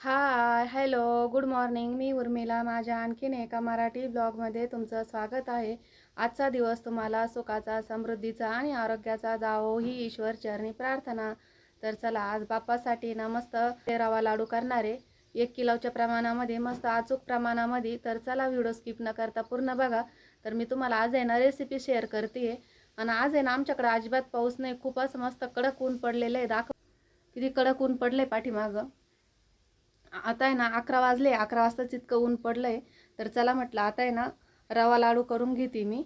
Hi hello good morning. मी उर्मिला माझ्या आणखीन एका मराठी ब्लॉगमध्ये तुमचं स्वागत आहे. आजचा दिवस तुम्हाला सुखाचा समृद्धीचा आणि आरोग्याचा जावो ही ईश्वर चरणी प्रार्थना. तर चला आज बाप्पासाठी ना मस्त रवा लाडू करणारे. एक किलोच्या प्रमाणामध्ये मस्त अचूक प्रमाणामध्ये. तर चला व्हिडिओ स्किप न करता पूर्ण बघा. तर मी तुम्हाला आज आहे ना रेसिपी शेअर करते आणि आज आहे ना आमच्याकडे अजिबात पाऊस नाही. खूपच मस्त कडक ऊन पडलेलं आहे. दाखव. किती कडक ऊन पडलं आहे पाठीमागं. आता आहे ना अकरा वाजले अकरा वाजताच इतकं ऊन पडलंय. तर चला म्हटलं आता आहे ना रवा लाडू करून घेते मी.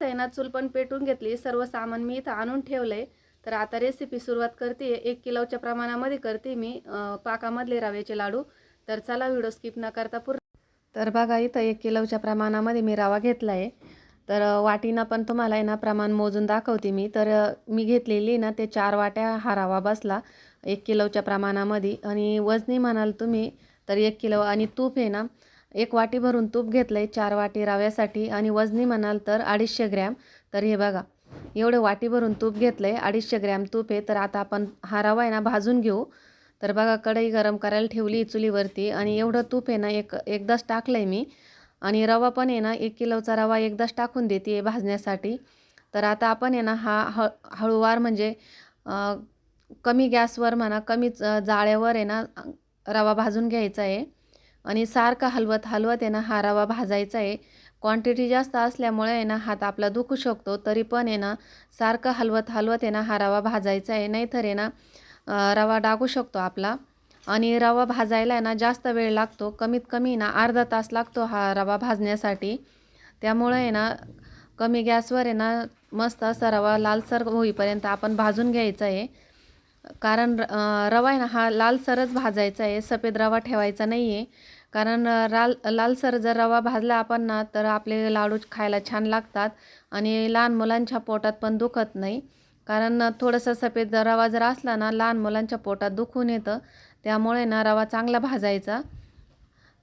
तर आहे ना चूल पण पेटून घेतली सर्व सामान मी इथं आणून ठेवलंय. तर आता रेसिपी सुरुवात करते एक किलोच्या प्रमाणामध्ये करते मी पाकामधले रव्याचे लाडू. तर चला व्हिडिओ स्किप न करता पूर्ण. तर बघा इथं एक किलोच्या प्रमाणामध्ये मी रवा घेतला आहे तर वाटीनं पण तुम्हाला आहे ना प्रमाण मोजून दाखवते मी. तर मी घेतलेली ना ते चार वाट्या हा रवा बसला. एक किलोच्या प्रमाणामध्ये. आणि वजनी म्हणाल तुम्ही तर एक किलो आणि तूप आहे ना एक वाटी भरून तूप घेतलं आहे चार वाटी रव्यासाठी. आणि वजनी म्हणाल तर अडीचशे ग्रॅम. तर हे बघा एवढं वाटी भरून तूप घेतलं आहे अडीचशे ग्रॅम तूप आहे. तर आता आपण हा रवा आहे ना भाजून घेऊ. तर बघा कढई गरम करायला ठेवली चुलीवरती. आणि एवढं तूप आहे ना एक एकदाच टाकलं आहे मी. आणि रवा पण आहे ना एक किलोचा रवा एकदाच टाकून देते भाजण्यासाठी. तर आता आपण आहे ना हा ह हळूवार म्हणजे कमी गॅसवर म्हणा कमी जाळ्यावर आहे ना रवा भाजून घ्यायचा आहे आणि सारखा हलवत हलवत आहे ना हा रवा भाजायचा आहे क्वांटिटी जास्त असल्यामुळे आहे ना हात आपला दुखू शकतो तरी पण आहे ना सारखं हलवत हलवत आहे ना हा रवा भाजायचा आहे नाहीतर आहे ना रवा डागू शकतो आपला आणि रवा भाजायला आहे ना जास्त वेळ लागतो कमीत कमी ना अर्धा तास लागतो हा रवा भाजण्यासाठी त्यामुळे आहे ना कमी गॅसवर आहे ना मस्त असा रवा लालसर होईपर्यंत आपण भाजून घ्यायचा आहे कारण रवा आहे ना हा लालसरच भाजायचा आहे सफेद रवा ठेवायचा नाही आहे कारण लाल लालसर जर रवा भाजला आपण ना तर आपले लाडू खायला छान लागतात आणि लहान मुलांच्या पोटात पण दुखत नाही. कारण थोडंसं सफेद रवा जर असला ना लहान मुलांच्या पोटात दुखून येतं. त्यामुळे ना रवा चांगला भाजायचा.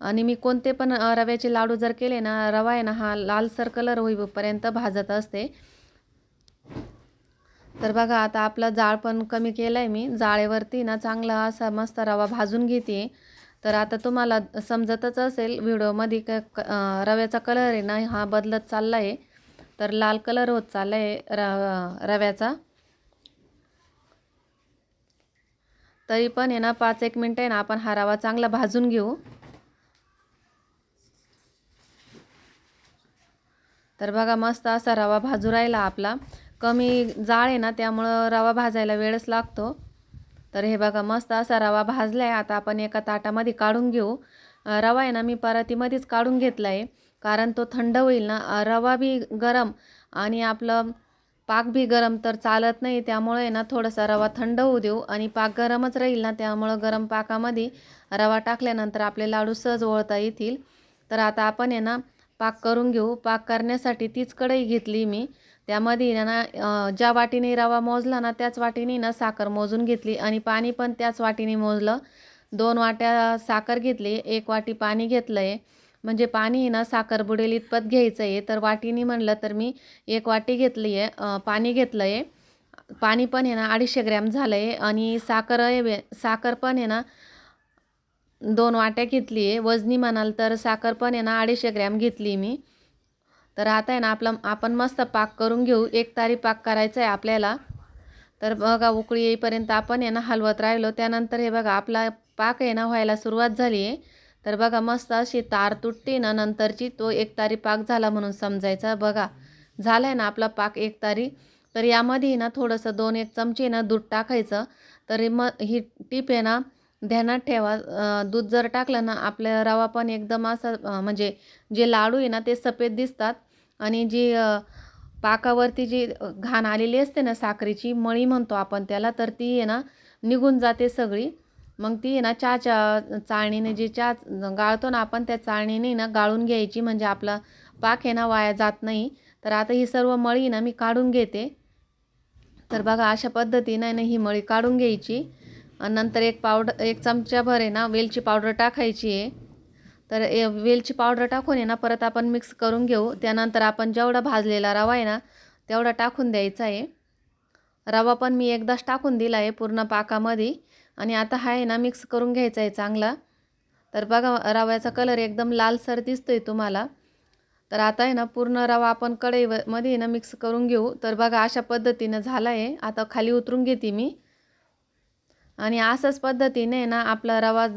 आणि मी कोणते पण रव्याचे लाडू जर केले ना रवा आहे ना हा लालसर कलर होईपर्यंत भाजत असते. तर बघा आता आपलं जाळ पण कमी केलं आहे मी. जाळेवरती ना चांगला असा मस्त रवा भाजून घेते. तर आता तुम्हाला समजतच असेल व्हिडिओमध्ये क रव्याचा कलर आहे ना हा बदलत चालला आहे तर लाल कलर होत चालला आहे र रव्याचा. तरी पण आहे ना पाच एक मिनटं आहे ना आपण हा रवा चांगला भाजून घेऊ. तर बघा मस्त असा रवा भाजू राहिला आपला. कमी जाळ आहे ना त्यामुळं रवा भाजायला वेळच लागतो. तर हे बघा मस्त असा रवा भाजला आहे आता आपण एका ताटामध्ये काढून घेऊ. रवा आहे ना मी परातीमध्येच काढून घेतला आहे कारण तो थंड होईल ना. रवा बी गरम आणि आपलं पाक बी गरम तर चालत नाही. त्यामुळे आहे ना थोडासा रवा थंड होऊ देऊ. आणि पाक गरमच राहील ना त्यामुळं गरम पाकामध्ये रवा टाकल्यानंतर आपले लाडू सहज ओळता येतील. तर आता आपण आहे ना पाक करून घेऊ. पाक करण्यासाठी तीच कढई घेतली मी. त्यामध्ये ना ज्या वाटीने रवा मोजला ना त्याच वाटीने ना साखर मोजून घेतली आणि पाणी पण त्याच वाटीने मोजलं. दोन वाट्या साखर घेतली. एक वाटी पाणी घेतलं आहे म्हणजे पाणी आहे ना साखर बुडेल इतपत घ्यायचं आहे तर वाटीने म्हणलं तर मी एक वाटी घेतली आहे पाणी घेतलं आहे पाणी पण आहे ना अडीचशे ग्रॅम झालं आहे आणि साखर आहे साखर पण आहे ना दोन वाट्या घेतली आहे. वजनी म्हणाल तर साखर पण आहे ना अडीचशे ग्रॅम घेतली मी. तर आता आहे ना आपला आपण मस्त पाक करून घेऊ. एक तारी पाक करायचा आहे आपल्याला. तर बघा उकळी येईपर्यंत आपण आहे ना हलवत राहिलो. त्यानंतर हे बघा आपला पाक आहे ना व्हायला सुरुवात झाली आहे. तर बघा मस्त अशी तार तुटते ना नंतरची तो एक तारी पाक झाला म्हणून समजायचा. बघा झाला आहे ना आपला पाक एक तारी. तर यामध्ये ना थोडंसं दोन एक चमचे ना दूध टाकायचं. तर मग ही टीप आहे ना ध्यानात ठेवा. दूध जर टाकलं ना आपल्या रवा पण एकदम असं म्हणजे जे लाडू आहे ना ते सफेद दिसतात. आणि जी पाकावरती जी घाण आलेली असते ना साखरेची मळी म्हणतो आपण त्याला तर ती आहे ना निघून जाते सगळी. मग ती आहे ना चहाच्या चाळणीने जी चहा गाळतो ना आपण त्या चाळणीने ना गाळून घ्यायची. म्हणजे आपला पाक आहे ना वाया जात नाही. तर आता ही सर्व मळी ना मी काढून घेते. तर बघा अशा पद्धतीनं ना ही मळी काढून घ्यायची. नंतर एक पावडर एक चमच्याभर आहे ना वेलची पावडर टाकायची आहे. तर ए वेलची पावडर टाकून आहे ना परत आपण मिक्स करून घेऊ. त्यानंतर आपण जेवढा भाजलेला रवा आहे ना तेवढा टाकून द्यायचा आहे. रवा पण मी एकदाच टाकून दिला आहे पूर्ण पाकामध्ये. आणि आता हा आहे ना मिक्स करून घ्यायचा आहे चांगला. तर बघा रव्याचा कलर एकदम लालसर आहे तुम्हाला. तर आता आहे ना पूर्ण रवा आपण कढईमध्ये ना मिक्स करून घेऊ. तर बघा अशा पद्धतीनं झाला आहे. आता खाली उतरून घेते मी. आणि असंच पद्धतीने ना आपला रवा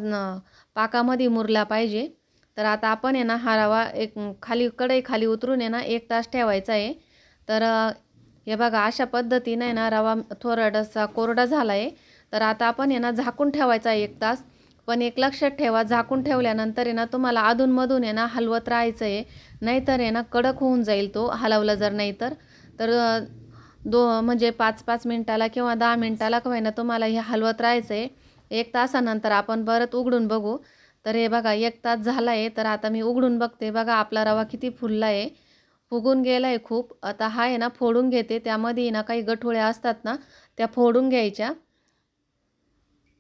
पाकामध्ये मुरला पाहिजे. तर आता आपण आहे ना हा रवा एक खाली कढई खाली उतरून आहे ना एक तास ठेवायचा आहे. तर हे बघा अशा पद्धतीने आहे ना रवा थोरडासा कोरडा झाला आहे तर आता आपण आहे ना झाकून ठेवायचा आहे एक तास. पण एक लक्षात ठेवा झाकून ठेवल्यानंतर आहे ना तुम्हाला अधूनमधून आहे ना हलवत राहायचं आहे नाहीतर आहे ना कडक होऊन जाईल तो हलवला जर नाही तर. तर दो म्हणजे पाच पाच मिनटाला किंवा दहा मिनटाला का ना तुम्हाला हे हलवत राहायचं आहे एक तासानंतर आपण परत उघडून बघू. तर हे बघा एक तास झाला आहे तर आता मी उघडून बघते. बघा आपला रवा किती फुलला आहे फुगून गेला आहे खूप. आता हा आहे ना फोडून घेते. त्यामध्ये ना काही गठोळ्या असतात ना त्या फोडून घ्यायच्या.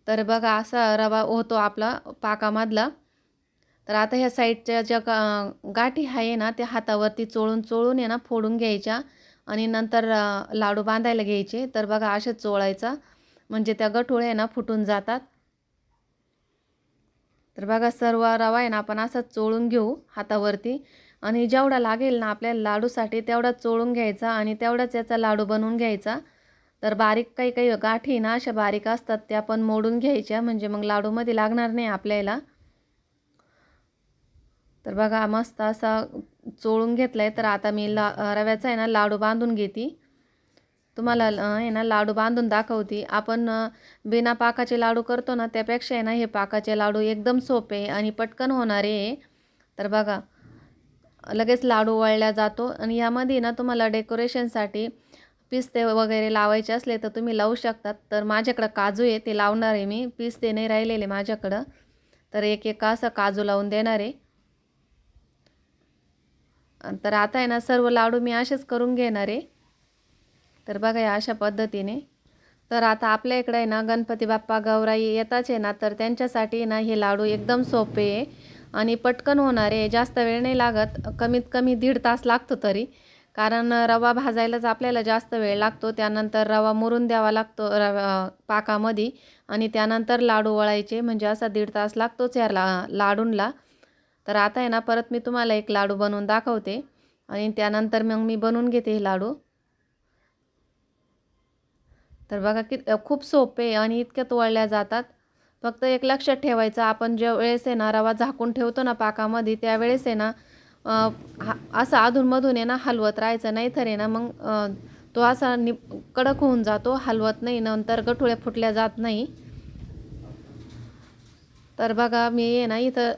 तर बघा असा रवा होतो आपला पाकामधला. तर आता ह्या साईडच्या ज्या गाठी आहे ना त्या हातावरती चोळून चोळून आहे ना फोडून घ्यायच्या. आणि नंतर लाडू बांधायला घ्यायचे. तर बघा असेच चोळायचा. म्हणजे त्या गठोळ्या आहे ना फुटून जातात. तर बघा सर्व रवा आहे ना आपण असा चोळून घेऊ हातावरती. आणि जेवढा लागेल ना आपल्याला लाडूसाठी तेवढा चोळून घ्यायचा आणि तेवढाच याचा लाडू बनवून घ्यायचा. तर बारीक काही काही गाठी ना अशा बारीक असतात त्या पण मोडून घ्यायच्या. म्हणजे मग लाडूमध्ये लागणार नाही आपल्याला. तर बघा मस्त असा चोळून घेतला आहे तर आता मी ला रव्याचा आहे ना लाडू बांधून घेते. तुम्हाला आहे ना लाडू बांधून दाखवते. आपण बिना पाकाचे लाडू करतो ना त्यापेक्षा आहे ना हे पाकाचे लाडू एकदम सोपे आणि पटकन होणारे आहे. तर बघा लगेच लाडू वळल्या जातो. आणि यामध्ये ना तुम्हाला डेकोरेशनसाठी पिस्ते वगैरे लावायचे असले तर तुम्ही लावू शकतात. तर माझ्याकडं काजू आहे ते लावणार आहे मी. पिस्ते नाही राहिलेले माझ्याकडं. तर एक एक असं काजू लावून देणार आहे. तर आता आहे ना सर्व लाडू मी असेच करून घेणार आहे. तर बघा या अशा पद्धतीने. तर आता आपल्या इकडे आहे ना गणपती बाप्पा गौराई येताच आहे ना तर त्यांच्यासाठी ना हे लाडू एकदम सोपे आहे. आणि पटकन होणार आहे जास्त वेळ नाही लागत कमीत कमी दीड तास लागतो तरी. कारण रवा भाजायलाच आपल्याला जास्त वेळ लागतो त्यानंतर रवा मुरून द्यावा लागतो रवा पाकामध्ये. आणि त्यानंतर लाडू वळायचे म्हणजे असा दीड तास लागतोच या ला लाडूंला. तर आता आहे ना परत मी तुम्हाला एक लाडू बनवून दाखवते. आणि त्यानंतर मग मी बनवून घेते हे लाडू. तर बघा की खूप सोपे आणि इतक्यात वळल्या जातात. फक्त एक लक्षात ठेवायचं आपण ज्या वेळेस आहे ना रवा झाकून ठेवतो ना पाकामध्ये त्यावेळेस आहे ना असं अधूनमधून आहे ना हलवत राहायचं. नाही तर आहे ना मग तो असा नि कडक होऊन जातो हलवत नाही नंतर गठुळ्या फुटल्या जात नाही. तर बघा मी आहे ना इथं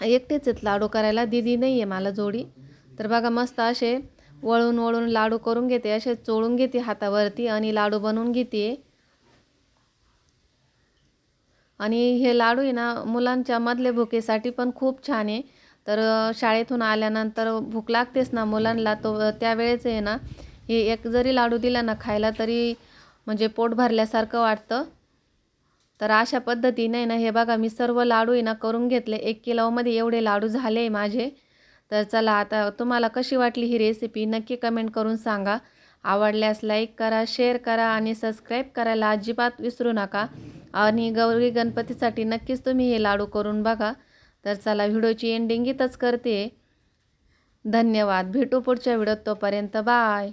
एकटेच आहेत लाडू करायला दिदी नाही आहे मला जोडी. तर बघा मस्त असे वळून वळून लाडू करून घेते असे चोळून घेते हातावरती आणि लाडू बनवून घेते. आणि हे लाडू आहे ना मुलांच्या मधले भुकेसाठी पण खूप छान आहे. तर शाळेतून आल्यानंतर भूक लागतेच ना मुलांना तो त्यावेळेच आहे ना हे एक जरी लाडू दिला ना खायला तरी म्हणजे पोट भरल्यासारखं वाटतं. तर अशा पद्धतीने ना हे बघा मी सर्व लाडू आहे ना करून घेतले. एक किलोमध्ये एवढे लाडू झाले माझे. तर चला आता तुम्हाला कशी वाटली ही रेसिपी नक्की कमेंट करून सांगा. आवडल्यास लाईक करा शेअर करा आणि सबस्क्राईब करायला अजिबात विसरू नका. आणि गौरी गणपतीसाठी नक्कीच तुम्ही हे लाडू करून बघा. तर चला व्हिडिओची एंडिंग इथंच करते. धन्यवाद. भेटू पुढच्या व्हिडिओत तोपर्यंत. बाय